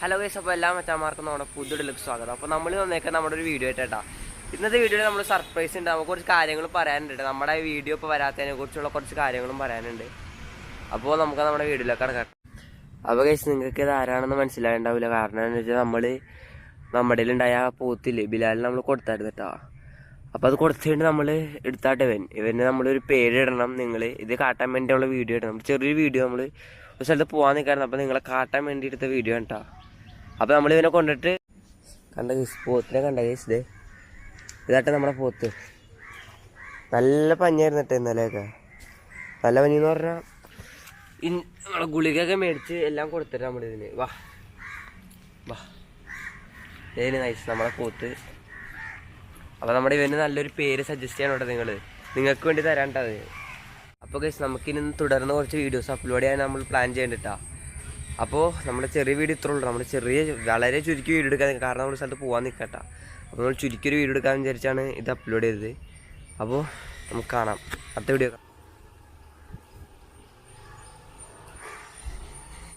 Hello guys അപ്പോൾ എല്ലാ മച്ചാന്മാർക്കും നമ്മുടെ പുതിയൊടിലേക്ക് സ്വാഗതം. അപ്പോൾ നമ്മൾ വന്നേക്കാൻ നമ്മുടെ ഒരു വീഡിയോ ആയിട്ടാ ഇന്നത്തെ വീഡിയോയിൽ നമ്മൾ സർപ്രൈസ് ഉണ്ട്. നമുക്ക് കുറച്ച് കാര്യങ്ങൾ പറയാനുണ്ട് നമ്മുടെ വീഡിയോ ഇപ്പോൾ വരാത്തതിനെ കുറിച്ചുള്ള കുറച്ച് കാര്യങ്ങളും പറയാനുണ്ട്. അപ്പോൾ നമുക്ക് നമ്മുടെ വീഡിയോയിലേക്ക് കിടക്കാം. അപ്പോൾ ഗൈസ് നിങ്ങൾക്ക് ഇത് ആരാണെന്ന് മനസ്സിലായിട്ടുണ്ടാവില്ല കാരണം എന്ന് വെച്ചാൽ നമ്മൾ നമ്മുടെ ഉണ്ടായ ആ പോത്തില്ലേ ബിലാലിന് നമ്മൾ കൊടുത്തായിരുന്നു കേട്ടോ. അപ്പോൾ അത് കൊടുത്തിട്ട് നമ്മൾ എടുത്താട്ടെ ഇവൻ. ഇവന് നമ്മളൊരു പേര് ഇടണം. നിങ്ങൾ ഇത് കാട്ടാൻ വേണ്ടിയുള്ള വീഡിയോ ഇടണം. ചെറിയൊരു വീഡിയോ നമ്മൾ ഒരു സ്ഥലത്ത് പോകാൻ നിൽക്കായിരുന്നു അപ്പോൾ നിങ്ങളെ കാട്ടാൻ വേണ്ടി എടുത്ത വീഡിയോ കേട്ടോ. അപ്പോൾ നമ്മൾ ഇവനെ കൊണ്ടിട്ട് കണ്ട ഗീസ് പോത്തിനെ കണ്ട ഗീസ് ഇതേ. ഇതാട്ടെ നമ്മുടെ പോത്ത്. നല്ല പഞ്ഞായിരുന്നു കേട്ടോ ഇന്നലെയൊക്കെ. നല്ല പഞ്ഞെന്ന് പറഞ്ഞാൽ നമ്മളെ ഗുളികയൊക്കെ മേടിച്ച് എല്ലാം കൊടുത്തിട്ട് നമ്മളിതിന് വാ. വാ. ഇതിന് നൈസ് നമ്മളെ പോത്ത്. അപ്പോൾ നമ്മുടെ ഇവന് നല്ലൊരു പേര് സജസ്റ്റ് ചെയ്യണം കേട്ടോ നിങ്ങൾ നിങ്ങൾക്ക് വേണ്ടി തരാണ്ടത് അപ്പോൾ ഗൈസ് നമുക്കിനി തുടർന്ന് കുറച്ച് വീഡിയോസ് അപ്ലോഡ് ചെയ്യാൻ നമ്മൾ പ്ലാൻ ചെയ്യണ്ടിട്ടാ. അപ്പോൾ നമ്മുടെ ചെറിയ വീട് ഇത്ര ഉള്ളൂ. നമ്മുടെ ചെറിയ വളരെ ചുരുക്കി വീഡിയോ എടുക്കാൻ കാരണം നമ്മുടെ സ്ഥലത്ത് പോകാൻ നിൽക്കട്ട അപ്പോൾ നമ്മൾ ചുരുക്കി ഒരു വീഡിയോ എടുക്കാൻ വിചാരിച്ചാണ് ഇത് അപ്ലോഡ് ചെയ്തത്. അപ്പോൾ നമുക്ക് കാണാം. അടുത്ത വീഡിയോ